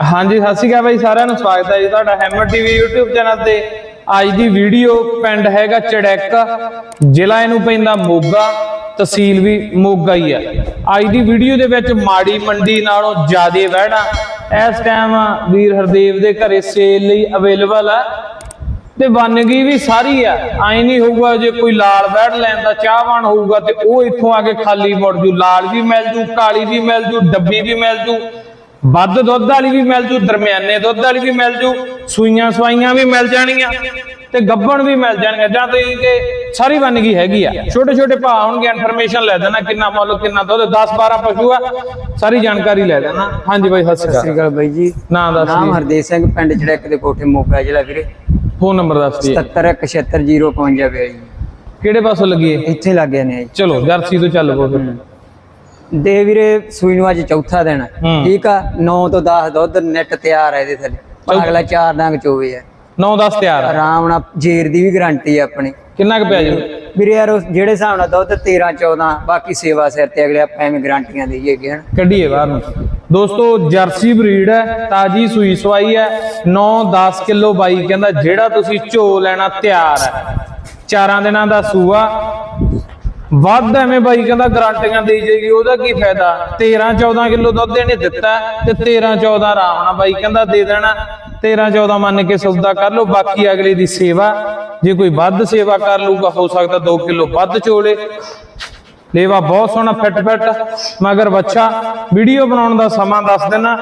ਹਾਂਜੀ, ਸਤਿ ਸ਼੍ਰੀ ਅਕਾਲ ਬਾਈ, ਸਾਰਿਆਂ ਨੂੰ ਸਵਾਗਤ ਹੈ ਜੀ ਤੁਹਾਡਾ ਹੈਮਰ ਟੀਵੀ YouTube ਚੈਨਲ ਤੇ। ਅੱਜ ਦੀ ਵੀਡੀਓ ਪਿੰਡ ਹੈਗਾ ਚੜੈਕ, ਜ਼ਿਲ੍ਹਾ ਇਹਨੂੰ ਪੈਂਦਾ ਮੋਗਾ, ਤਹਿਸੀਲ ਵੀ ਮੋਗਾ ਹੀ ਆ। ਅੱਜ ਦੀ ਵੀਡੀਓ ਦੇ ਵਿੱਚ ਮਾੜੀ ਮੰਡੀ ਨਾਲੋਂ ਜ਼ਿਆਦੇ ਵਹਿਣਾ। ਇਸ ਟਾਈਮ ਵੀਰ ਹਰਦੇਵ ਦੇ ਘਰੇ ਸੇਲ ਲਈ ਅਵੇਲੇਬਲ ਆ। ਤੇ ਵਾਨਗੀ ਵੀ ਸਾਰੀ ਆ। ਐ ਨਹੀਂ ਹੋਊਗਾ ਜੇ ਕੋਈ ਲਾਲ ਬੈੜ ਲੈਣ ਦਾ ਚਾਹਵਾਨ ਹੋਊਗਾ ਤੇ ਉਹ ਇੱਥੋਂ ਆ ਕੇ ਖਾਲੀ ਮੁੜ ਜੂ। ਲਾਲ ਵੀ ਮਿਲ ਜੂ, ਕਾਲੀ ਵੀ ਮਿਲ ਜੂ, ਡੱਬੀ ਵੀ ਮਿਲ ਜੂ। ਵੱਧ ਦੁੱਧ ਵਾਲੀ ਵੀ ਮਿਲ ਜੂ ਦਰਮਿਆਨੇ ਦੁੱਧ ਵਾਲੀ ਵੀ ਮਿਲ ਜੂ ਸੂਈਆਂ ਸਵਾਈਆਂ ਵੀ ਮਿਲ ਜਾਣਗੀਆਂ ਤੇ ਗੱਬਣ ਵੀ ਮਿਲ ਜਾਣਗੀਆਂ ਜਾਂ ਤੁਸੀਂ ਕਿ ਸਾਰੀ ਵਾਨਗੀ ਹੈਗੀ ਆ। ਛੋਟੇ ਛੋਟੇ ਭਾਅ ਹੋਣਗੇ ਇਨਫੋਰਮੇਸ਼ਨ ਲੈ ਦੇਣਾ ਕਿੰਨਾ ਮੁੱਲ ਕਿੰਨਾ ਦੁੱਧ 10 12 ਪਸ਼ੂ ਆ ਸਾਰੀ ਜਾਣਕਾਰੀ ਲੈ ਦੇਣਾ। ਹਾਂਜੀ ਬਾਈ ਸਤਿ ਸ਼੍ਰੀ ਅਕਾਲ। ਬਾਈ ਜੀ। ਨਾਮ ਦੱਸ ਨਾਮ ਹਰਦੇਵ ਸਿੰਘ ਪਿੰਡ ਚੜੈਕ ਦੇ ਕੋਠੇ ਮੋਗਾ ਜ਼ਿਲ੍ਹਾ ਵੀਰੇ। ਫੋਨ ਨੰਬਰ ਦੱਸ ਜੀ। 771705 ਜੀ ਕਿਹੜੇ ਪਾਸੋਂ ਲੱਗੀ ਇੱਥੇ ਲੱਗ ਗਏ ਨੇ। ਚਲੋ ਜਰਸੀ ਤੋਂ ਚੱਲ ਪੋ ਫਿਰ। ਦੇ ਵੀਰੇ ਸੂਈ ਨੂੰ ਅੱਜ ਚੌਥਾ ਦਿਨ ਹੈ। ਠੀਕ ਆ? 9 ਤੋਂ 10 ਦੁੱਧ ਨੈਟ ਤਿਆਰ ਹੈ ਇਹਦੇ ਥੱਲੇ। ਅਗਲਾ ਚਾਰ ਡੰਗ ਚੋਵੇ ਆ 9-10 ਤਿਆਰ ਆ ਆਰਾਮ ਨਾਲ ਜੇਰ ਦੀ ਵੀ ਗਾਰੰਟੀ ਆ ਆਪਣੀ। ਕਿੰਨਾ ਕੁ ਪਿਆ ਜੀ? ਵੀਰੇ ਯਾਰ ਜਿਹੜੇ ਹਿਸਾਬ ਨਾਲ ਦੁੱਧ 13 14 ਬਾਕੀ ਸੇਵਾ ਸਿਰ ਤੇ ਅਗਲੇ ਆਪਾਂ ਐਵੇਂ ਗਾਰੰਟੀਆਂ ਦੇਈਏ ਕਿ ਹਨ? ਕੱਢੀਏ ਬਾਹਰ ਨੂੰ। ਦੋਸਤੋ ਜਰਸੀ ਬਰੀਡ ਹੈ ਤਾਜੀ ਸੂਈ ਸਵਾਈ ਹੈ। 9-10 ਕਿਲੋ ਬਾਈ ਕਹਿੰਦਾ ਜਿਹੜਾ ਤੁਸੀਂ ਝੋ ਲੈਣਾ ਤਿਆਰ ਹੈ। ਚਾਰਾਂ ਦਿਨਾਂ ਦਾ ਸੂਆ। ਵੱਧ ਐਵੇਂ ਬਾਈ ਕਹਿੰਦਾ ਗਾਰੰਟੀਆਂ ਦੇਈ ਜਾਏਗੀ, ਉਹਦਾ ਕੀ ਫਾਇਦਾ? 13-14 ਕਿਲੋ ਦੁੱਧ ਇਹਨੇ ਦਿੱਤਾ ਤੇ 13-14 ਆਰਾਮ ਨਾਲ ਬਾਈ ਕਹਿੰਦਾ ਦੇ ਦੇਣਾ। 13-14 ਮੰਨ ਕੇ ਸੌਦਾ ਕਰ ਲਓ, ਬਾਕੀ ਅਗਲੇ ਦੀ ਸੇਵਾ, ਜੇ ਕੋਈ ਵੱਧ ਸੇਵਾ ਕਰ ਲੂਗਾ ਹੋ ਸਕਦਾ 2 ਕਿਲੋ ਵੱਧ ਚੋਲੇ। ਲੇਵਾ ਬਹੁਤ ਸੋਹਣਾ ਫਿੱਟ ਫਿੱਟ, ਮਗਰ ਬੱਚਾ, ਵੀਡੀਓ ਬਣਾਉਣ ਦਾ ਸਮਾਂ ਦੱਸ ਦੇਣਾ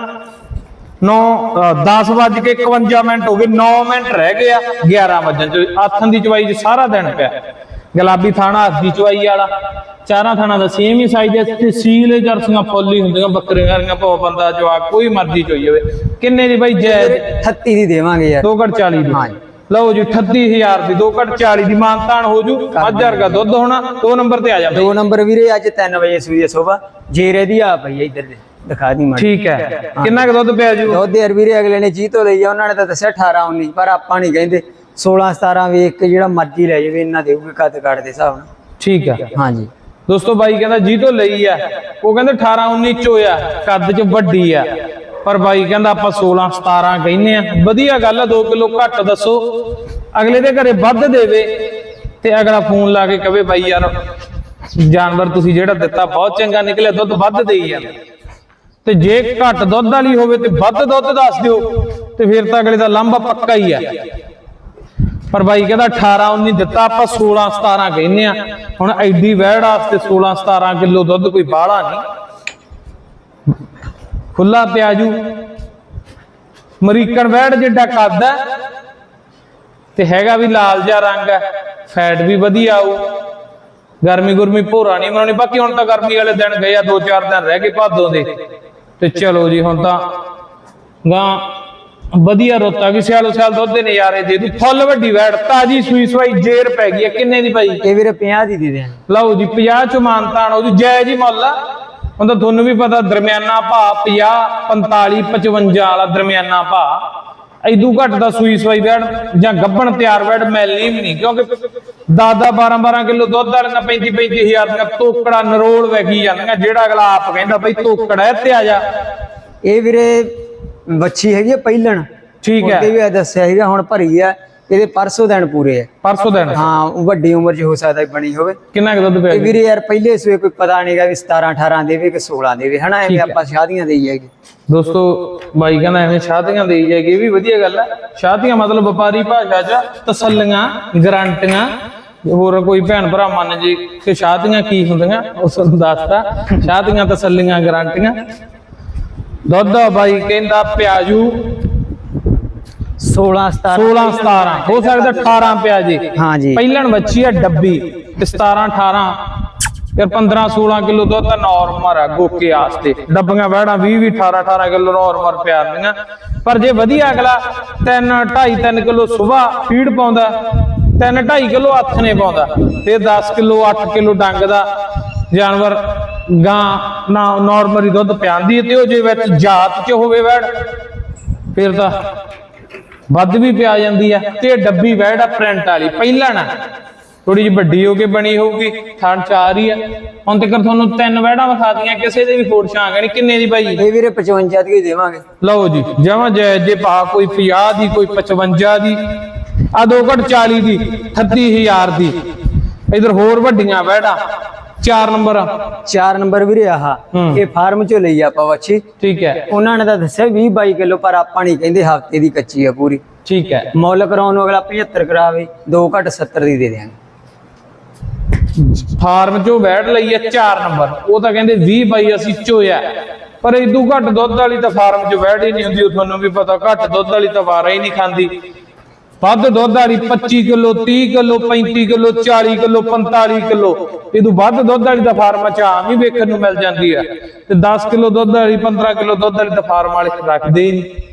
9 10 ਵੱਜ ਕੇ 51 ਮਿੰਟ ਹੋ ਗਏ 9 ਮਿੰਟ ਰਹਿ ਗਏ ਆ 11 ਵਜਣ ਚ, ਆਥਣ ਦੀ ਚਵਾਈ ਚ ਸਾਰਾ ਦਿਨ ਪਿਆ। ਗੁਲਾਬੀ ਥਾਣਾ ਹੱਥ ਚਵਾਈ ਵਾਲਾ। ਚਾਰਾਂ ਥਾਣਾ ਦਾ ਸੇਮ ਹੀ ਸਾਈਜ਼ ਹੈ ਤੇ ਸੀਲ ਜਰਸੀਆਂ ਫੁੱਲ ਹੀ ਹੁੰਦੀਆਂ ਬੱਕਰੀਆਂ ਵਾਲੀਆਂ ਭਾਵੇਂ ਬੰਦਾ ਜਵਾਕ ਕੋਈ ਮਰਜ਼ੀ ਚੋਈ ਜਾਵੇ। ਕਿੰਨੇ ਦੀ ਬਾਈ ਜਾਇਜ਼ 38 ਦੀ ਦੇਵਾਂਗੇ ਯਾਰ। 2 ਘੜ 40 ਦੀ। ਹਾਂਜੀ। ਲਓ ਜੀ 38000 ਦੀ 2 ਘੜ 40 ਦੀ ਮਾਨਤਾਨ ਹੋ ਜੂ। 1000 ਦਾ ਦੁੱਧ ਹੋਣਾ ਦੋ ਨੰਬਰ ਤੇ ਆ ਜਾ ਦੋ ਨੰਬਰ ਵੀਰੇ ਅੱਜ 3 ਵਜੇ ਸਵੇਰ ਜੇਰੇ ਦੀ ਆ ਪਈ ਇੱਧਰ ਦੇ। ਦਿਖਾ ਦੀ ਮਾੜੀ। ਠੀਕ ਹੈ। ਕਿੰਨਾ ਕੁ ਦੁੱਧ ਪਿਆ ਜੂ? ਦੁੱਧ ਯਾਰ ਵੀਰੇ ਅਗਲੇ ਨੇ ਜੀ ਤੋਂ ਲਈ ਆ ਉਹਨਾਂ ਨੇ ਤਾਂ ਦੱਸਿਆ 18 19 ਪਰ ਆਪਾਂ ਨਹੀਂ ਕਹਿੰਦੇ। 16 17 ਵੇਖ ਕੇ ਜਿਹੜਾ ਮਰਜ਼ੀ ਲੈ ਜਾਵੇ ਇਹਨਾਂ ਦੇਊਗੇ ਕੱਦ ਕੱਟ ਦੇ ਹਿਸਾਬ ਨਾਲ। ਠੀਕ ਹੈ ਹਾਂਜੀ। ਦੋਸਤੋ ਬਾਈ ਕਹਿੰਦਾ ਜੀ ਤੋਂ ਲਈ ਆ। ਉਹ ਕਹਿੰਦੇ 18 19 ਚ ਹੋਇਆ। ਕੱਦ ਚ ਵੱਡੀ ਆ। ਪਰ ਬਾਈ ਕਹਿੰਦਾ ਆਪਾਂ 16 17 ਕਹਿੰਨੇ ਆ। ਵਧੀਆ ਗੱਲ ਆ 2 ਕਿਲੋ ਘੱਟ ਦੱਸੋ। ਅਗਲੇ ਦੇ ਘਰੇ ਵੱਧ ਦੇਵੇ ਤੇ ਅਗਲਾ ਫੋਨ ਲਾ ਕੇ ਕਵੇ ਬਾਈ ਯਾਰ ਜਾਨਵਰ ਤੁਸੀਂ ਜਿਹੜਾ ਦਿੱਤਾ ਬਹੁਤ ਚੰਗਾ ਨਿਕਲਿਆ ਦੁੱਧ ਵੱਧ ਦੇਈ ਜਾਂਦਾ ਤੇ ਜੇ ਘੱਟ ਦੁੱਧ ਵਾਲੀ ਹੋਵੇ ਤੇ ਵੱਧ ਦੁੱਧ ਦੱਸ ਦਿਓ। ਤੇ ਫਿਰ ਤਾਂ ਅਗਲੇ ਦਾ ਲਾਂਭਾ ਪੱਕਾ ਹੀ ਆ। ਪਰ ਬਾਈ ਕਹਿੰਦਾ 18 19 ਦਿੱਤਾ, ਆਪਾਂ 16 17 ਕਹਿੰਨੇ ਆ ਹੁਣ ਐਡੀ ਵਹਿੜ ਵਾਸਤੇ 16 17 ਕਿਲੋ ਦੁੱਧ ਕੋਈ ਬਾਹਲਾ ਨਹੀਂ। ਖੁੱਲਾ ਪਿਆਜੂ ਅਮਰੀਕਨ ਵਹਿੜ ਜਿੱਡਾ ਕੱਦ ਹੈ, ਤੇ ਹੈਗਾ ਵੀ ਲਾਲ ਜਿਹਾ ਰੰਗ ਹੈ। ਫੈਟ ਵੀ ਵਧੀਆ ਆਊ। ਗਰਮੀ ਗੁਰਮੀ ਭੋਰਾ ਨਹੀਂ ਬਣਾਉਣੀ ਬਾਕੀ ਹੁਣ ਤਾਂ ਗਰਮੀ ਵਾਲੇ ਦਿਨ ਗਏ ਆ, ਦੋ ਚਾਰ ਦਿਨ ਰਹਿ ਗਏ ਭਾਦੋਂ ਦੇ। ਤੇ ਚਲੋ ਜੀ, ਹੁਣ ਤਾਂ ਗਾਂ ਵਧੀਆ ਰੋਤਾ ਵੀ ਸਿਆਲੋ ਸਿਆਲ ਦੁੱਧ ਦੇ ਨਜ਼ਾਰੇ ਦੇ ਦੂ ਫੁੱਲ ਵੱਡੀ ਵੈੜ ਤਾਜੀ ਸੂਈ ਸਵਾਈ ਜੇਰ ਪੈ ਗਈ ਹੈ। ਕਿੰਨੇ ਦੀ ਭਾਈ? ਇਹ ਵੀਰੇ 50 ਦੀ ਦੇ ਦੇਣ ਲਓ ਜੀ 50 ਚ ਮਾਨਤਾਨ ਉਹ ਜੀ। ਹੀ ਮੁੱਲ ਤਾਂ ਤੁਹਾਨੂੰ ਵੀ ਪਤਾ ਦਰਮਿਆਨਾ ਭਾਅ 50 45 55 ਵਾਲਾ ਦਰਮਿਆਨਾ ਭਾਅ। ਐਦੂ ਘੱਟ ਦਾ ਸੂਈ ਸਵਾਈ ਵੈੜ ਜਾਂ ਗੱਬਣ ਤਿਆਰ ਵੈੜ ਮਿਲਣੀ ਵੀ ਨਹੀਂ। ਕਿਉਂਕਿ 10 12 12 ਕਿਲੋ ਦੁੱਧ ਵਾਲੀਆਂ 35 35 ਹਜ਼ਾਰ ਦੀਆਂ ਤੋਕੜਾ ਨਰੋਲ ਵਗੀ ਜਾਂਦੀਆਂ। ਜਿਹੜਾ ਅਗਲਾ ਆਪ ਕਹਿੰਦਾ ਬਈ ਤੋਕੜਾ ਤੇ ਆ ਜਾ ਇਹ ਵੀਰੇ ਬੱਚੀ ਹੈਗੀ ਆ ਪਹਿਲਣ। ਠੀਕ ਹੈ। ਉਹਦੇ ਵੀ ਇਹ ਦੱਸਿਆ ਸੀਗਾ ਹੁਣ ਭਰੀ ਆ ਇਹਦੇ ਪਰਸੋਂ ਦਿਨ ਪੂਰੇ ਆ। ਪਰਸੋਂ ਦਿਨ? ਹਾਂ ਉਹ ਵੱਡੀ ਉਮਰ 'ਚ ਹੋ ਸਕਦਾ ਵੀ ਬਣੀ ਹੋਵੇ। ਕਿੰਨਾ ਕੁ ਦੁੱਧ ਪਿਆ ਇਹ ਜੀ? ਵੀਰੇ ਯਾਰ ਪਹਿਲੇ ਸੂਏ ਕੋਈ ਪਤਾ ਨਹੀਂਗਾ ਵੀ 17 18 ਦੇਵੇ ਕਿ 16 ਦੇਵੇ ਹਨਾ? ਐਵੇਂ ਆਪਾਂ ਸ਼ਾਦੀਆਂ ਦੇਈ ਜਾਏਗੀ ਦੋਸਤੋ ਬਾਈ ਕਹਿੰਦਾ ਐਵੇਂ ਸ਼ਾਦੀਆਂ ਦੇਈ ਜਾਏਗੀ ਇਹ ਵੀ ਵਧੀਆ ਗੱਲ ਹੈ। ਸ਼ਾਦੀਆਂ ਮਤਲਬ ਵਪਾਰੀ ਭਾਸ਼ਾ 'ਚ ਤਸੱਲੀਆਂ ਗਾਰੰਟੀਆਂ ਹੋਰ ਕੋਈ ਭੈਣ ਭਰਾ ਮੰਨ ਜੇ ਕਿ ਸ਼ਾਦੀਆਂ ਕੀ ਹੁੰਦੀਆਂ ਉਸ ਨੂੰ ਦੱਸਦਾ। ਸ਼ਾਦੀਆਂ ਤਸੱਲੀਆਂ ਗਾਰੰਟੀਆਂ। ਦੁੱਧ ਬਾਈ ਕਹਿੰਦਾ ਪਿਆਜੂ। 16 17 16 17 ਹੋ ਸਕਦਾ 18 ਪਿਆ ਜੀ ਹਾਂਜੀ। ਪਹਿਲਣ ਬੱਚੀ ਆ ਡੱਬੀ ਤੇ 17 18 ਫਿਰ 15 16 ਕਿਲੋ ਦੁੱਧ ਤਾਂ ਨਾਰਮਲ ਆ ਗੋਕੇ ਆਸਤੇ ਡੱਬੀਆਂ ਵਹਿੜਾਂ 20 20 18 18 ਕਿਲੋ ਨਾਰਮਲ ਪਿਆਰਦੀਆਂ ਪਰ ਜੇ ਵਧੀਆ ਅਗਲਾ 3 2.5 3 ਕਿਲੋ ਸਵੇਰ ਫੀਡ ਪਾਉਂਦਾ। 3 2.5 ਕਿਲੋ ਹੱਥ ਨੇ ਪਾਉਂਦਾ। ਤੇ 10 ਕਿਲੋ 8 ਕਿਲੋ ਡੰਗ ਦਾ ਜਾਨਵਰ ਗਾਂ ਨਾ ਨਾਰਮਲੀ ਦੁੱਧ ਪਿਆਂਦੀ ਤੇ ਉਹ ਜੇ ਵਿੱਚ ਜਾਤ ਚ ਹੋਵੇ ਵਹਿੜ ਫਿਰ ਤਾਂ ਵੱਧ ਵੀ ਪਿਆ ਜਾਂਦੀ ਆ ਤੇ ਡੱਬੀ ਵੈੜ ਆ ਪ੍ਰਿੰਟ ਵਾਲੀ ਪਹਿਲਾਂ ਨਾ ਥੋੜੀ ਜਿਹੀ ਵੱਡੀ ਹੋ ਕੇ ਬਣੀ ਹੋਊਗੀ ਥਣ ਚਾਰ ਹੀ ਆ। ਹੁਣ ਤੱਕ ਤੁਹਾਨੂੰ ਤਿੰਨ ਵਹਿੜਾਂ ਵਿਖਾਤੀਆਂ ਕਿਸੇ ਦੇ ਵੀ ਫੋੜ ਛਾਂ ਗਣੀ ਕਿੰਨੇ ਦੀ ਬਾਈ ਇਹ ਵੀਰੇ 55 ਦੀ ਦੇਵਾਂਗੇ। ਲਓ ਜੀ ਜਮਾ ਜੈ ਜੇ ਪਾ ਕੋਈ 50 ਦੀ ਕੋਈ 55 ਦੀ ਆ ਦੋ ਘਟ 40 ਦੀ 38000 ਦੀ। ਇਧਰ ਹੋਰ ਵੱਡੀਆਂ ਵਹਿੜਾਂ 4 ਨੰਬਰ 4 ਨੰਬਰ ਵੀਰੇ ਆਹ ਹੂੰ। ਇਹ ਫਾਰਮ ਚੋਂ ਲਈ ਆਪਾਂ ਵੱਛੀ। ਠੀਕ ਹੈ। ਉਹਨਾਂ ਨੇ ਤਾਂ ਦੱਸਿਆ 20 22 ਕਿਲੋ ਪਰ ਆਪਾਂ ਨਹੀਂ ਕਹਿੰਦੇ ਹਫ਼ਤੇ ਦੀ ਕੱਚੀ ਆ ਪੂਰੀ। ਠੀਕ ਹੈ। ਮੁੱਲ ਕਰਾਉਣ ਨੂੰ ਅਗਲਾ 75 ਕਰਾਵੇ 2 ਘੱਟ 70 ਦੀ ਦੇ ਦਿਆਂਗੇ। ਫਾਰਮ ਚੋਂ ਵੈੜ ਲਈ ਹੈ 4 ਨੰਬਰ। ਉਹ ਤਾਂ ਕਹਿੰਦੇ 20 ਬਾਈ ਅਸੀਂ ਚੋਇਆ। ਪਰ ਇਦੋਂ ਘੱਟ ਦੁੱਧ ਵਾਲੀ ਤਾਂ ਫਾਰਮ 'ਚ ਵੈੜ ਹੀ ਨਹੀਂ ਹੁੰਦੀ। ਉਹ ਤੁਹਾਨੂੰ ਵੀ ਪਤਾ ਘੱਟ ਦੁੱਧ ਵਾਲੀ ਤਾਂ ਵਾਰਾ ਹੀ ਨਹੀਂ ਖਾਂਦੀ। ਵੱਧ ਦੁੱਧ ਵਾਲੀ 25 kilo 30 kilo 35 kilo 40 kilo 45 kilo. ਇਦੋਂ ਵੱਧ ਦੁੱਧ ਵਾਲੀ ਤਾਂ ਫਾਰਮ 'ਚ ਆਮ ਹੀ ਵੇਖਣ ਨੂੰ ਮਿਲ ਜਾਂਦੀ ਹੈ ਤੇ 10 ਕਿਲੋ ਦੁੱਧ ਵਾਲੀ 15 ਕਿਲੋ ਦੁੱਧ ਵਾਲੀ ਤਾਂ ਫਾਰਮ ਵਾਲੇ ਰੱਖਦੇ ਹੀ ਨਹੀਂ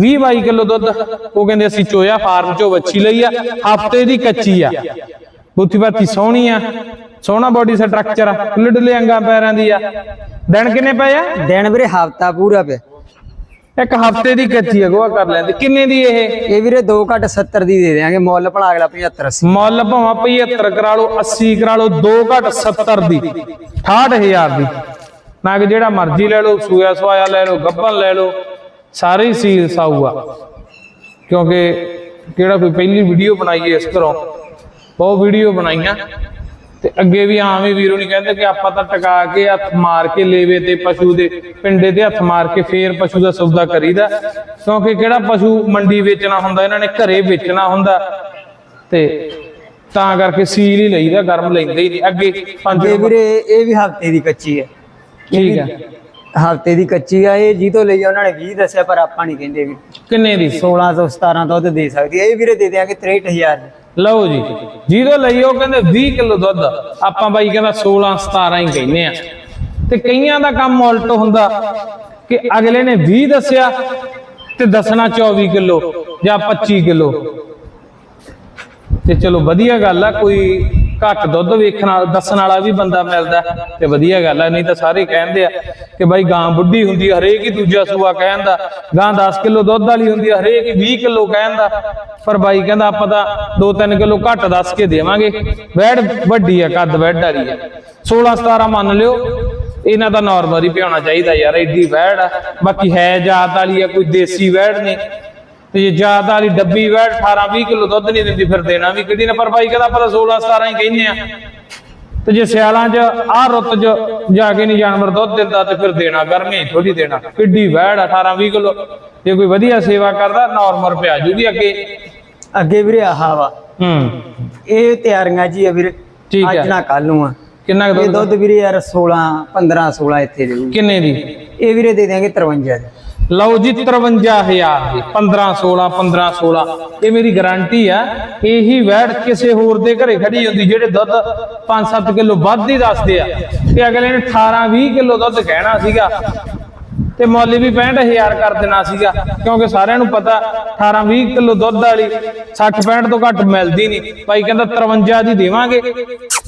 20 22 ਕਿਲੋ ਦੁੱਧ, ਉਹ ਕਹਿੰਦੇ ਅਸੀਂ ਚੋਇਆ ਫਾਰਮ ਚੋਂ ਵੱਛੀ ਲਈ ਆ, ਹਫ਼ਤੇ ਦੀ ਕੱਚੀ ਆ। ਬੁੱਥੀ ਬਾਤੀ ਸੋਹਣੀ ਆ, ਸੋਹਣਾ ਬਾਡੀ ਸਟਰਕਚਰ ਆ ਡੁੱਲੇ ਅੰਗਾਂ ਪੈਰਾਂ ਦੀ ਆ। ਦਿਨ ਕਿੰਨੇ ਪਏ ਆ? ਦਿਨ ਵੀਰੇ ਹਫਤਾ ਪੂਰਾ ਪਿਆ। ਇੱਕ ਹਫ਼ਤੇ ਦੀ ਕੱਚੀ ਗੋਆ ਕਰ ਲੈਂਦੇ। ਕਿੰਨੇ ਦੀ ਇਹ? ਇਹ ਵੀਰੇ 2 ਘੱਟ 70 ਦੀ ਦੇ ਦਿਆਂਗੇ ਮੁੱਲ ਭਲਾ ਅਗਲਾ 75 80 ਮੁੱਲ ਭਾਵੇਂ 75 ਕਰਾ ਲਓ 80 ਕਰਾ ਲਓ 2 ਘਟ 70 ਦੀ 68000 ਦੀ। ਨਾ ਕਿ ਜਿਹੜਾ ਮਰਜ਼ੀ ਲੈ ਲਓ ਸੂਆ ਸਵਾਇਆ ਲੈ ਲਓ ਗੱਬਨ ਲੈ ਲਓ ਸਾਰੇ ਸੀਲ ਸਾਊ ਆ। ਕਿਉਂਕਿ ਕਿਹੜਾ ਕੋਈ ਪਹਿਲੀ ਵੀਡੀਓ ਬਣਾਈ ਹੈ ਇਸ ਤਰ੍ਹਾਂ? ਬਹੁਤ ਵੀਡੀਓ ਬਣਾਈਆਂ। ਤੇ ਅੱਗੇ ਵੀ ਆਮ ਹੀ ਵੀਰੋ ਨਹੀਂ ਕਹਿੰਦੇ ਕਿ ਆਪਾਂ ਤਾਂ ਟਕਾ ਕੇ ਹੱਥ ਮਾਰ ਕੇ ਲੇਵੇ ਤੇ ਪਸ਼ੂ ਦੇ ਪਿੰਡੇ ਤੇ ਹੱਥ ਮਾਰ ਕੇ ਫੇਰ ਪਸ਼ੂ ਦਾ ਸੌਦਾ ਕਰੀਦਾ। ਕਿਉਂਕਿ ਕਿਹੜਾ ਪਸ਼ੂ ਮੰਡੀ ਵੇਚਣਾ ਹੁੰਦਾ ਇਹਨਾਂ ਨੇ ਘਰੇ ਵੇਚਣਾ ਹੁੰਦਾ ਤੇ ਤਾਂ ਕਰਕੇ ਸੀਲ ਹੀ ਲਈਦਾ ਗਰਮ ਲੈਂਦੇ ਹੀ ਨਹੀਂ। ਅੱਗੇ ਪੰਜ ਇਹ ਵੀਰੇ ਇਹ ਵੀ ਹਫ਼ਤੇ ਦੀ ਕੱਚੀ ਹੈ। ਠੀਕ ਹੈ। ਹਫ਼ਤੇ ਦੀ ਕੱਚੀ ਆ ਇਹ ਜਿਹਤੋਂ ਲਈ ਆ ਉਹਨਾਂ ਨੇ 20 ਦੱਸਿਆ ਪਰ ਆਪਾਂ ਨਹੀਂ ਕਹਿੰਦੇ ਵੀ ਕਿੰਨੇ ਦੀ? 16 ਤੋਂ 17 ਦੁੱਧ ਦੇ ਸਕਦੀ ਇਹ ਵੀਰੇ ਦੇ ਦਿਆਂਗੇ 63000 ਦੀ। ਲਓ ਜੀ, ਜਿਹਦੋਂ ਲਈ ਉਹ ਕਹਿੰਦੇ 20 ਕਿਲੋ ਦੁੱਧ, ਆਪਾਂ ਬਾਈ ਕਹਿੰਦਾ 16 17 ਹੀ ਕਹਿੰਦੇ ਆ। ਤੇ ਕਈਆਂ ਦਾ ਕੰਮ ਉਲਟ ਹੁੰਦਾ ਕਿ ਅਗਲੇ ਨੇ 20 ਦੱਸਿਆ ਤੇ ਦੱਸਣਾ 24 ਕਿਲੋ ਜਾਂ 25 ਕਿਲੋ। ਤੇ ਚਲੋ ਵਧੀਆ ਗੱਲ ਆ, ਕੋਈ ਘੱਟ ਦੁੱਧ ਵੇਖਣ ਦੱਸਣ ਵਾਲਾ ਵੀ ਬੰਦਾ ਮਿਲਦਾ ਤੇ ਵਧੀਆ ਗੱਲ ਆ ਨਹੀਂ ਤਾਂ ਸਾਰੇ ਕਹਿੰਦੇ ਆ ਕਿ ਬਾਈ ਗਾਂ ਬੁੱਢੀ ਹੁੰਦੀ ਆ, ਹਰੇਕ ਹੀ ਦੂਜਾ ਸੂਆ ਕਹਿੰਦਾ। ਗਾਂ 10 ਕਿਲੋ ਦੁੱਧ ਵਾਲੀ ਹੁੰਦੀ ਹਰੇਕ ਹੀ 20 ਕਿਲੋ ਕਹਿੰਦਾ। ਪਰ ਬਾਈ ਕਹਿੰਦਾ ਆਪਾਂ ਤਾਂ 2-3 ਕਿਲੋ ਘੱਟ ਦੱਸ ਕੇ ਦੇਵਾਂਗੇ। ਵੈੜ ਵੱਡੀ ਆ ਕੱਦ ਵੈੜ ਵਾਲੀ ਆ। 16-17 ਮੰਨ ਲਿਓ ਇਹਨਾਂ ਦਾ ਨਾਰਮਲ ਹੀ ਪਿਆਉਣਾ ਚਾਹੀਦਾ ਯਾਰ ਐਡੀ ਵੈੜ ਆ। ਬਾਕੀ ਹੈ ਜਾਤ ਵਾਲੀ ਆ ਕੋਈ ਦੇਸੀ ਵੈੜ ਨਹੀਂ। ਤੇ ਜੇ ਜਾਤ ਵਾਲੀ ਡੱਬੀ ਵੈੜ 18 20 ਕਿਲੋ ਦੁੱਧ ਨਹੀਂ ਦਿੰਦੀ ਫਿਰ ਦੇਣਾ ਵੀ ਕਿਹੜੀ ਨੇ ਪਰ ਬਾਈ ਕਹਿੰਦਾ ਤਾਂ 16 17 ਹੀ ਕਹਿੰਦੇ ਆ ਤੇ ਜੇ ਸਿਆਲਾਂ 'ਚ ਆਹ ਰੁੱਤ 'ਚ ਜਾ ਕੇ ਨਹੀਂ ਜਾਨਵਰ ਦੁੱਧ ਦਿੰਦਾ ਤੇ ਫਿਰ ਦੇਣਾ ਗਰਮੀ ਥੋੜੀ ਦੇਣਾ। ਕਿੱਡੀ ਵੈੜ 18 20 ਕਿਲੋ। ਜੇ ਕੋਈ ਵਧੀਆ ਸੇਵਾ ਕਰਦਾ ਨਾਰਮਲ ਪਿਆ ਜੂਗੀ ਅੱਗੇ। ਅੱਗੇ ਵੀਰੇ ਆਹ ਵਾ। ਹੂੰ। ਇਹ ਤਿਆਰੀਆਂ ਜੀ ਆ ਵੀਰੇ। ਠੀਕ ਹੈ। ਅੱਜ ਨਾ ਕੱਲ ਨੂੰ ਆ। ਕਿੰਨਾ ਦੁੱਧ ਵੀਰੇ ਯਾਰ 16 15 16 ਇੱਥੇ ਦੇਊ। ਕਿੰਨੇ ਦੀ? ਇਹ ਵੀਰੇ ਦੇ ਦਿਆਂਗੇ 53 ਦੀ। ਲਓ ਜੀ 53000 ਦੀ 15 16 15 16 ਇਹ ਮੇਰੀ ਗਾਰੰਟੀ ਆ, ਇਹੀ ਵੈੜ ਕਿਸੇ ਹੋਰ ਦੇ ਘਰੇ ਖੜੀ ਹੁੰਦੀ, ਜਿਹੜੇ ਦੁੱਧ 5-7 ਕਿਲੋ ਵੱਧ ਹੀ ਦੱਸਦੇ ਆ। ਤੇ ਅਗਲੇ ਨੇ 18-20 ਕਿਲੋ ਦੁੱਧ ਕਹਿਣਾ ਸੀਗਾ। ਤੇ ਮੁੱਲ ਵੀ 65000 ਕਰ ਦੇਣਾ ਸੀਗਾ, ਕਿਉਂਕਿ ਸਾਰਿਆਂ ਨੂੰ ਪਤਾ 18-20 ਕਿਲੋ ਦੁੱਧ ਵਾਲੀ 60-65 ਤੋਂ ਘੱਟ ਮਿਲਦੀ ਨਹੀਂ। ਭਾਈ ਕਹਿੰਦਾ 53 ਦੀ ਦੇਵਾਂਗੇ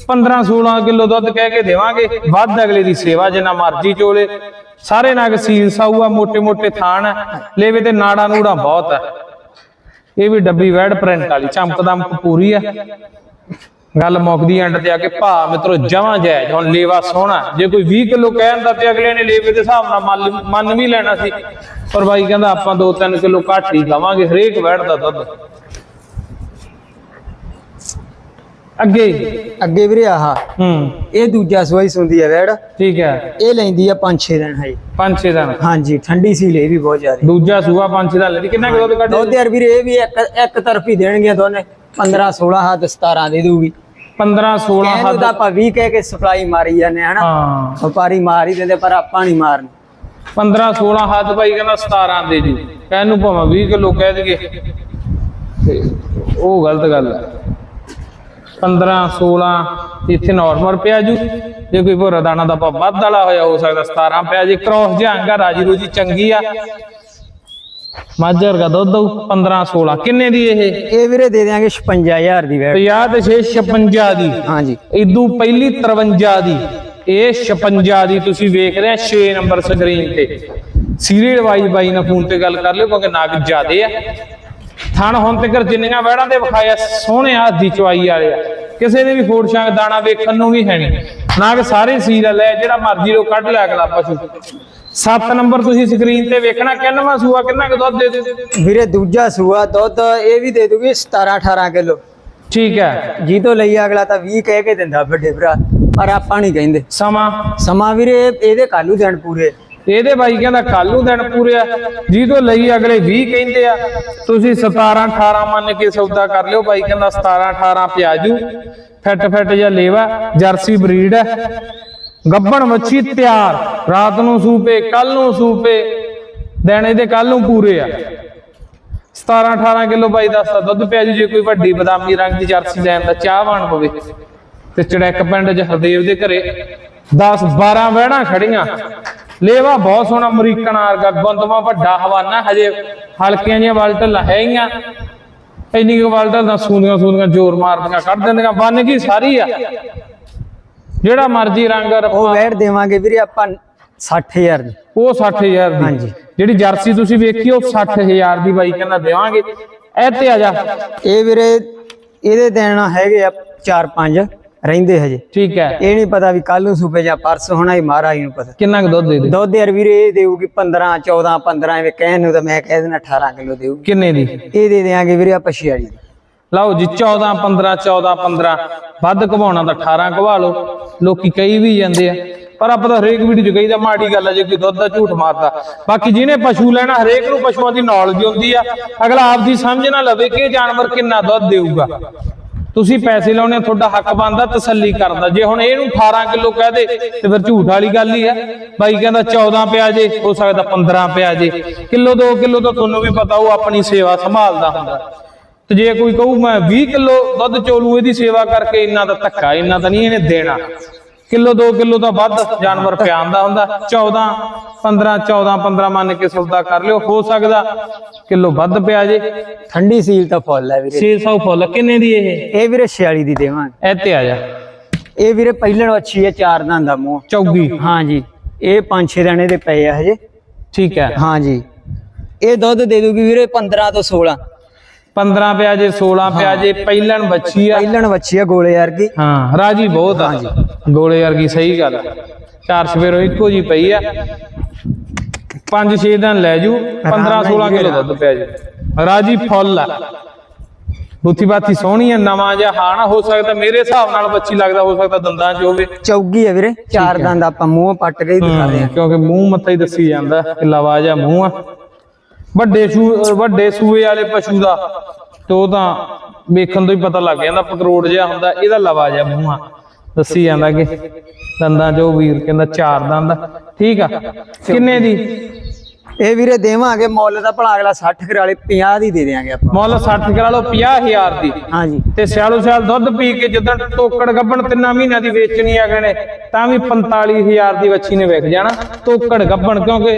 15-16 ਕਿਲੋ ਦੁੱਧ ਕਹਿ ਕੇ ਦੇਵਾਂਗੇ, ਵੱਧ ਅਗਲੇ ਦੀ ਸੇਵਾ ਜਿੰਨਾ ਮਰਜ਼ੀ ਚੋਲੇ। ਸਾਰੇ ਨਗ ਸੀਲਸਾ ਹੂਆ ਮੋٹے-ਮੋٹے ਥਾਨ ਹੈ। ਲੇਵੇ ਤੇ ਨਾੜਾ ਨੂੜਾ ਬਹੁਤ ਹੈ। ਇਹ ਵੀ ਡੱਬੀ ਵੈਡ ਪ੍ਰਿੰਟ ਵਾਲੀ ਚਮਕਦਮਕ ਪੂਰੀ ਹੈ। ਗੱਲ ਮੁੱਕਦੀ ਐਂਡ ਤੇ ਆ ਕੇ ਭਾ ਮਿੱਤਰੋ ਜਵਾਂ ਜਾਇਜ਼, ਹੁਣ ਲੇਵਾ ਸੋਹਣਾ ਜੇ ਕੋਈ 20 ਕਿਲੋ ਕਹਿਣ ਦਾ ਤੇ ਅਗਲੇ ਨੇ ਲੇਵੇ ਦੇ ਹਿਸਾਬ ਨਾਲ ਮੰਨ ਵੀ ਲੈਣਾ ਸੀ। ਪਰ ਬਾਈ ਕਹਿੰਦਾ ਆਪਾਂ 2-3 ਕਿਲੋ ਘੱਟ ਹੀ ਲਵਾਂਗੇ ਹਰੇਕ ਵੈੜ ਦਾ ਦੁੱਧ। ਅੱਗੇ। ਅੱਗੇ ਵੀਰੇ ਆਹ। ਹੂੰ। ਇਹ ਦੂਜਾ ਸਵਾਈ ਸੁੰਦੀ ਹੈ ਵੈੜ। ਠੀਕ ਹੈ। ਇਹ ਲੈਂਦੀ ਆ 5-6 ਦਿਨ ਹੈ 5-6 ਦਿਨ। ਹਾਂਜੀ ਠੰਡੀ ਸੀ ਲੈ ਵੀ ਬਹੁਤ ਜ਼ਿਆਦਾ। ਦੂਜਾ ਸੂਆ 5-6 ਦਾ ਲੈਂਦੀ ਕਿੰਨਾ ਕੁ ਦੁੱਧ ਕੱਢ ਦੁੱਧ ਯਾਰ ਵੀਰੇ ਇਹ ਵੀ ਇੱਕ ਇੱਕ ਤਰਫੀ ਦੇਣਗੀਆਂ ਦੋਨੇ। 15 16 ਹੱਦ 17 ਦੇ ਦੂਗੀ 15-16 ਕਹਿੰਦੇ ਹੱਦ ਤਾਂ ਆਪਾਂ 20 ਕਹਿ ਕੇ ਸਪਲਾਈ ਮਾਰੀ ਜਾਂਦੇ ਹਨਾ? ਹਾਂ। ਵਪਾਰੀ ਮਾਰ ਹੀ ਦਿੰਦੇ ਪਰ ਆਪਾਂ ਨਹੀਂ ਮਾਰਨੀ। 15 16 ਹੱਦ ਭਾਈ ਕਹਿੰਦਾ 17 ਦੇ ਜੂ। ਕਹਿਣ ਨੂੰ ਭਾਵੇਂ 20 ਕਿਲੋ ਕਹਿ ਦਈਏ। ਤੇ ਉਹ ਗਲਤ ਗੱਲ ਹੈ। 15 16 ਇੱਥੇ ਨਾਰਮਲ ਪਿਆ ਜੂ। ਜੇ ਕੋਈ ਭੋਰਾ ਦਾਣਾ ਦਾ ਆਪਾਂ ਵੱਧ ਵਾਲਾ ਹੋਇਆ ਹੋ ਸਕਦਾ 17 ਪਿਆ ਜੇ। ਕ੍ਰੋਸ ਜਾਂਗਾ ਰਾਜੀ ਰੂਜੀ ਚੰਗੀ ਆ। ਮਾਝਰ ਦਾ ਦੁੱਧ ਦਊ 15 16 ਕਿੰਨੇ ਦੀ ਇਹ? ਇਹ ਵੀਰੇ ਦੇ ਦਿਆਂਗੇ 56000 ਦੀ ਵੈੜ 50 ਤੇ 6 56 ਦੀ। ਹਾਂਜੀ। ਇਦੋਂ ਪਹਿਲੀ 53 ਦੀ। ਇਹ 56 ਦੀ ਤੁਸੀਂ ਵੇਖ ਰਹੇ ਆ 6 ਨੰਬਰ ਸਕਰੀਨ ਤੇ। ਸੀਰੀਅਲ ਵਾਈਜ਼ ਬਾਈ ਨਾਲ ਫੋਨ ਤੇ ਗੱਲ ਕਰ ਲਿਓ ਕਿਉਂਕਿ ਨਾਗ ਜ਼ਿਆਦੇ ਆ। ਥਣ ਹੁਣ ਤੱਕ ਜਿੰਨੀਆਂ ਵਹਿੜਾਂ ਦੇ ਵਿਖਾਇਆ ਸੋਹਣੇ ਹੱਥ ਦੀ ਚਵਾਈ ਵਾਲੇ ਆ। ਕਿਸੇ ਦੇ ਵੀ ਫੋੜ ਸ਼ਾਂਗ ਦਾਣਾ ਵੇਖਣ ਨੂੰ ਵੀ ਹੈ ਨਹੀਂ। ਨਾ ਕਿ ਸਾਰੇ ਸੀਲ ਲੈ ਜਿਹੜਾ ਮਰਜ਼ੀ ਲੋ ਕੱਢ ਲਿਆ ਅਗਲਾ ਪਸ਼ੂ। 7 ਨੰਬਰ ਤੁਸੀਂ ਸਕਰੀਨ ਤੇ ਵੇਖਣਾ ਕਿੰਨਵਾਂ ਸੂਆ ਕਿੰਨਾ ਕੁ ਦੁੱਧ ਦੇ ਦੇ ਵੀਰੇ ਦੂਜਾ ਸੂਆ ਦੁੱਧ ਇਹ ਵੀ ਦੇ ਦੂਗੀ 17 18 ਕਿਲੋ। ਠੀਕ ਹੈ। ਜੀ ਤੋਂ ਲਈ ਅਗਲਾ ਤਾਂ 20 ਕਹਿ ਕੇ ਦਿੰਦਾ ਵੱਡੇ ਭਰਾ ਪਰ ਆਪਾਂ ਨਹੀਂ ਕਹਿੰਦੇ। ਸਮਾਂ? ਸਮਾਂ ਵੀਰੇ ਇਹਦੇ ਕਾਲੂ ਦਿਨ ਪੂਰੇ। ਇਹਦੇ ਬਾਈ ਕਹਿੰਦਾ ਕੱਲ ਨੂੰ ਦਿਨ ਪੂਰੇ ਆ ਜੀ ਤੋਂ ਲਈ ਅਗਲੇ 20 ਕਹਿੰਦੇ ਆ, ਤੁਸੀਂ 17 18 ਮੰਨ ਕੇ ਸੌਦਾ ਕਰ ਲਿਓ, ਬਾਈ ਕਹਿੰਦਾ 17 18 ਪਿਆਜੂ, ਫਿੱਟ ਫਿੱਟ ਜਿਹਾ ਲੇਵਾ, ਜਰਸੀ ਬਰੀਡ ਹੈ, ਗੱਬਣ ਮੱਛੀ ਤਿਆਰ, ਰਾਤ ਨੂੰ ਸੂਪੇ ਕੱਲ ਨੂੰ ਸੂਪੇ, ਦਿਨ ਇਹਦੇ ਕੱਲ ਨੂੰ ਪੂਰੇ ਆ। 17 18 ਕਿਲੋ ਬਾਈ ਦੱਸਦਾ ਦੁੱਧ ਪਿਆਜੂ, ਜੇ ਕੋਈ ਵੱਡੀ ਬਦਾਮੀ ਰੰਗ ਦੀ ਜਰਸੀ ਲੈਣ ਦਾ ਚਾਹਵਾਨ ਹੋਵੇ, ਤੇ ਚੜੈਕ ਪਿੰਡ ਚ ਹਰਦੇਵ ਦੇ ਘਰੇ 10 12 ਵਹਿਣਾ ਖੜੀਆਂ ਲੇਵਾ ਬਹੁਤ ਸੋਹਣਾ ਅਮਰੀਕਨ ਵਰਗਾ ਗੁੰਦਵਾ ਵੱਡਾ ਹਵਾਨਾ ਹਜੇ ਹਲਕੀਆਂ ਜਿਹੀਆਂ ਵਲਟਲ ਹੈਗੀਆਂ। ਇੰਨੀ ਕੁ ਵਲਟਲ ਦਾ ਸੂੰਦੀਆਂ ਸੂੰਦੀਆਂ ਜ਼ੋਰ ਮਾਰਦੀਆਂ ਕੱਢ ਦਿੰਦੀਆਂ ਬੰਨ ਗਈ ਸਾਰੀ ਆ। ਜਿਹੜਾ ਮਰਜ਼ੀ ਰੰਗ ਉਹ ਵੈਟ ਦੇਵਾਂਗੇ ਵੀਰੇ ਆਪਾਂ 60000 ਦੀ। ਉਹ 60000 ਦੀ। ਹਾਂਜੀ। ਜਿਹੜੀ ਜਰਸੀ ਤੁਸੀਂ ਵੇਖੀ ਉਹ 60000 ਦੀ ਬਾਈ ਕਹਿੰਦਾ ਦੇਵਾਂਗੇ। ਇਹ ਤੇ ਆ ਜਾ। ਇਹ ਵੀਰੇ ਇਹਦੇ ਦਿਨ ਹੈਗੇ ਆ 4-5 ਰਹਿੰਦੇ ਹਜੇ। ਠੀਕ ਹੈ। ਇਹ ਨਹੀਂ ਪਤਾ ਵੀ ਕੱਲ ਨੂੰ ਸੂਪੇ ਜਾਂ ਪਰਸ ਹੋਣਾ ਹੀ ਮਹਾਰਾਜ ਨੂੰ ਪਤਾ। ਕਿੰਨਾ ਕੁ ਦੁੱਧ ਦੇ ਦੇ ਦੁੱਧ ਯਾਰ ਵੀਰੇ ਇਹ ਦੇਊਗੀ 15 14 15 ਐਵੇਂ ਕਹਿਣ ਨੂੰ ਤਾਂ ਮੈਂ ਕਹਿ ਦੇਣਾ 18 ਕਿਲੋ ਦੇਊਗੀ। ਕਿੰਨੇ ਦੀ? ਇਹ ਦੇ ਦੇਾਂਗੇ ਵੀਰੇ ਆਪਾਂ 46 ਦੀ। ਲਓ ਜੀ 14 15 14 15 ਵੱਧ ਘਵਾਉਣਾ ਤਾਂ 18 ਘਵਾ ਲਓ। ਲੋਕੀ ਕਈ ਵੀ ਜਾਂਦੇ ਆ। ਪਰ ਆਪਾਂ ਤਾਂ ਹਰੇਕ ਵੀਡੀਓ 'ਚ ਕਹੀਦਾ ਮਾੜੀ ਗੱਲ ਆ ਜੇ ਕੋਈ ਦੁੱਧ ਦਾ ਝੂਠ ਮਾਰਦਾ। ਬਾਕੀ ਜਿਹਨੇ ਪਸ਼ੂ ਲੈਣਾ ਹਰੇਕ ਨੂੰ ਪਸ਼ੂਆਂ ਦੀ ਨੌਲੇਜ ਹੁੰਦੀ ਆ। ਅਗਲਾ ਆਪਦੀ ਸਮਝ ਨਾ ਲਵੇ ਕਿ ਜਾਨਵਰ ਕਿੰਨਾ ਦੁੱਧ ਦੇਊਗਾ। ਤੁਸੀਂ ਪੈਸੇ ਲਾਉਣੇ ਤੁਹਾਡਾ ਹੱਕ ਬਣਦਾ ਤਸੱਲੀ ਕਰਦਾ ਜੇ ਹੁਣ ਇਹਨੂੰ 18 ਕਿਲੋ ਕਹਿ ਦੇ ਤੇ ਫਿਰ ਝੂਠ ਵਾਲੀ ਗੱਲ ਹੀ ਆ। ਬਾਈ ਕਹਿੰਦਾ 14 ਪਿਆ ਜੇ ਹੋ ਸਕਦਾ 15 ਪਿਆ ਜੇ। ਕਿਲੋ 2 ਕਿਲੋ ਤਾਂ ਤੁਹਾਨੂੰ ਵੀ ਪਤਾ ਉਹ ਆਪਣੀ ਸੇਵਾ ਸੰਭਾਲਦਾ ਹੁੰਦਾ। ਤੇ ਜੇ ਕੋਈ ਕਹੂ ਮੈਂ 20 ਕਿਲੋ ਦੁੱਧ ਚੋਲੂ ਇਹਦੀ ਸੇਵਾ ਕਰਕੇ ਇੰਨਾ ਤਾਂ ਧੱਕਾ ਇੰਨਾ ਤਾਂ ਨਹੀਂ ਇਹਨੇ ਦੇਣਾ। ਕਿਲੋ 2 ਕਿਲੋ ਤਾਂ ਵੱਧ ਜਾਨਵਰ ਪਿਆਉਂਦਾ ਹੁੰਦਾ। 14 15 14 15 ਮੰਨ ਕੇ ਸੌਦਾ ਕਰ ਲਿਓ ਹੋ ਸਕਦਾ ਕਿਲੋ ਵੱਧ ਪਿਆ ਜੇ। ਠੰਡੀ ਸੀਲ ਤਾਂ ਫੁੱਲ ਹੈ ਵੀਰੇ। 600 ਫੁੱਲ ਕਿੰਨੇ ਦੀ ਇਹ? ਇਹ ਵੀਰੇ 46 ਦੀ ਦੇਵਾਂਗੇ। ਇੱਥੇ ਆ ਜਾ। ਇਹ ਵੀਰੇ ਪਹਿਲਣ ਅੱਛੀ ਹੈ ਚਾਰ ਦੰਦ ਦਾ ਮੂੰਹ। ਚੌਗੀ। ਹਾਂਜੀ ਇਹ 5-6 ਦਿਨ ਇਹਦੇ ਪਏ ਆ ਹਜੇ। ਠੀਕ ਹੈ। ਹਾਂਜੀ ਇਹ ਦੁੱਧ ਦੇ ਦੂਗੀ ਵੀਰੇ 15 ਤੋਂ 16 15 ਪਿਆ ਜੇ 16 ਪਿਆ ਜੇ ਪਹਿਲਣ ਬੱਚੀ ਆ। ਪਹਿਲਣ ਵੱਛੀ ਆ ਗੋਲੇ ਵਰਗੀ। ਹਾਂ ਰਾਜੀ ਬਹੁਤ ਆ। ਗੋਲੇ ਵਰਗੀ ਸਹੀ ਗੱਲ। ਚਾਰ ਸਵੇਰੋਂ ਇੱਕੋ ਜੀ ਪਈ ਆ। 5-6 ਦਿਨ ਲੈ ਜੂ 15-16 ਕਿਲੋ ਦੁੱਧ ਪਿਆ ਜੀ। ਰਾਜੀ ਫੁੱਲ ਆ। ਬੁੱਥੀ ਬਾਤੀ ਸੋਹਣੀ ਆ ਨਵਾਂ ਜਿਹਾ ਹਾਣਾ ਹੋ ਸਕਦਾ ਮੇਰੇ ਹਿਸਾਬ ਨਾਲ ਬੱਚੀ ਲੱਗਦਾ ਹੋ ਸਕਦਾ ਦੰਦਾਂ 'ਚ ਹੋਵੇ। ਚੌਗੀ ਹੈ ਵੀਰੇ ਚਾਰ ਦੰਦ ਆਪਾਂ ਮੂੰਹ ਪੱਟ ਕੇ ਹੀ ਦਿਖਾਦੇ ਆ ਕਿਉਂਕਿ ਮੂੰਹ ਮੱਥਾ ਹੀ ਦੱਸੀ ਜਾਂਦਾ ਕਿ ਲਵਾ ਜਾ ਮੂੰਹ ਆ। ਵੱਡੇ ਸੂ ਵੱਡੇ ਸੂਏ ਵਾਲੇ ਪਸ਼ੂ ਦਾ ਤੇ ਉਹ ਤਾਂ ਵੇਖਣ ਤੋਂ ਹੀ ਪਤਾ ਲੱਗ ਜਾਂਦਾ ਪਕਰੋੜ ਜਿਹਾ ਹੁੰਦਾ ਇਹਦਾ ਲਵਾ ਜਾ ਮੂੰਹ। ਦੱਸੀ ਜਾਂਦਾ ਕਿ ਦੰਦਾਂ 'ਚ ਉਹ ਵੀਰ ਕਹਿੰਦਾ ਚਾਰ ਦੰਦ। ਠੀਕ ਆ? ਕਿੰਨੇ ਦੀ? ਇਹ ਵੀਰੇ ਦੇਵਾਂਗੇ ਮੁੱਲ ਦਾ ਭਲਾ ਅਗਲਾ 60 ਕਰਾਲੇ 50 ਦੀ ਦੇ ਦੇਾਂਗੇ ਆਪਾਂ। ਮੁੱਲ 60 ਕਰਾ ਲਓ 50000 ਦੀ। ਹਾਂਜੀ। ਤੇ ਸਿਆਲੋ ਸਿਆਲ ਦੁੱਧ ਪੀ ਕੇ ਜਦੋਂ ਟੋਕੜ ਗੱਬਣ ਤਿੰਨਾਂ ਮਹੀਨਿਆਂ ਦੀ ਵੇਚਣੀ ਆ ਗਏ ਨੇ ਤਾਂ ਵੀ 45000 ਦੀ ਵੱਛੀ ਨੇ ਵਿਕ ਜਾਣਾ ਟੋਕੜ ਗੱਬਣ ਕਿਉਂਕਿ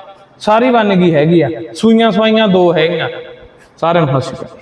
ਸਾਰੀ ਵੰਨਗੀ ਹੈਗੀ ਆ। ਸੂਈਆਂ ਸਵਾਈਆਂ ਦੋ ਹੈਗੀਆਂ। ਸਾਰਿਆਂ ਨੂੰ ਸਤਿ ਸ਼੍ਰੀ ਅਕਾਲ।